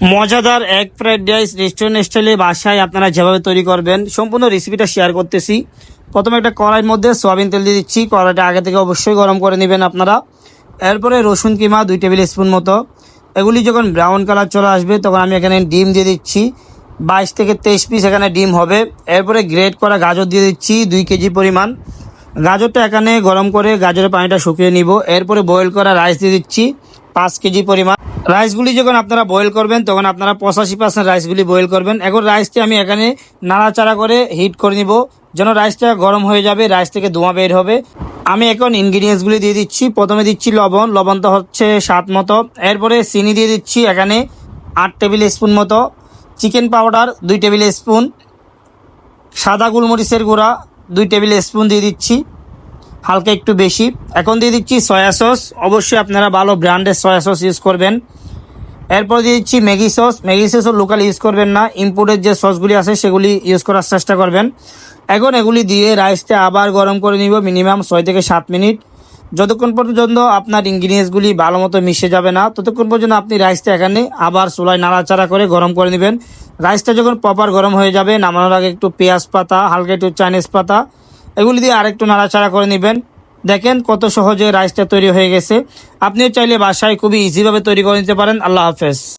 মজাদার এক fried rice restaurant স্টাইলে বাসায় আপনারা যেভাবে তৈরি করবেন, সম্পূর্ণ রেসিপিটা শেয়ার করতেছি। প্রথমে একটা কড়াইয়ের মধ্যে সয়াবিন তেল দিয়ে দিচ্ছি, কড়াইটা আগে থেকে অবশ্যই গরম করে নেবেন আপনারা। এরপরে রসুন কিমা দুই টেবিল স্পুন মতো। এগুলি যখন ব্রাউন কালার চলে আসবে, তখন আমি এখানে ডিম দিয়ে দিচ্ছি। বাইশ থেকে তেইশ পিস এখানে ডিম হবে। এরপরে গ্রেট করা গাজর দিয়ে দিচ্ছি দুই কেজি পরিমাণ। গাজরটা এখানে গরম করে গাজরের পানিটা শুকিয়ে নিব। এরপরে বয়েল করা রাইস দিয়ে দিচ্ছি পাঁচ কেজি পরিমাণ। রাইসগুলি যখন আপনারা বয়েল করবেন, তখন আপনারা পঁচাশি পার্সেন্ট রাইসগুলি বয়েল করবেন। এখন রাইসটি আমি এখানে নাড়াচাড়া করে হিট করে নিব, যেন রাইসটা গরম হয়ে যাবে, রাইস থেকে ধোঁয়া বের হবে। আমি এখন ইনগ্রিডিয়েন্টসগুলি দিয়ে দিচ্ছি। প্রথমে দিচ্ছি লবণ। লবণটা হচ্ছে স্বাদ মতো। এরপরে চিনি দিয়ে দিচ্ছি এখানে আট টেবিল স্পুন মতো। চিকেন পাউডার দুই টেবিল স্পুন। সাদা গোলমরিচের গুঁড়া দুই টেবিল স্পুন দিয়ে দিচ্ছি। হালকা একটু বেশি। এখন দিয়ে দিচ্ছি সয়া সস। অবশ্যই আপনারা ভালো ব্র্যান্ডের সয়া সস ইউজ করবেন। এরপর দিয়ে দিচ্ছি ম্যাগি সস। ম্যাগি সসও লোকাল ইউজ করবেন না। ইম্পোর্টেড যে সসগুলি আছে, সেগুলি ইউজ করার চেষ্টা করবেন। এখন এগুলি দিয়ে রাইসটা আবার গরম করে নিব মিনিমাম ছয় থেকে সাত মিনিট। যতক্ষণ পর্যন্ত আপনার ইনগ্রিডিয়েন্টসগুলি ভালো মতো মিশে যাবে না, ততক্ষণ পর্যন্ত আপনি রাইসটা এখানে আবার চুলায় নাড়াচাড়া করে গরম করে নেবেন। রাইসটা যখন প্রপার গরম হয়ে যাবে, নামানোর আগে একটু পেঁয়াজ পাতা, হালকা একটু চাইনিজ পাতা, এগুলি দিয়ে আরেকটু নাড়াচাড়া করে নেবেন। দেখেন কত সহজে রাইসটা তৈরি হয়ে গেছে। আপনিও চাইলে বাসায় খুবই ইজিভাবে তৈরি করে নিতে পারেন। আল্লাহ হাফেজ।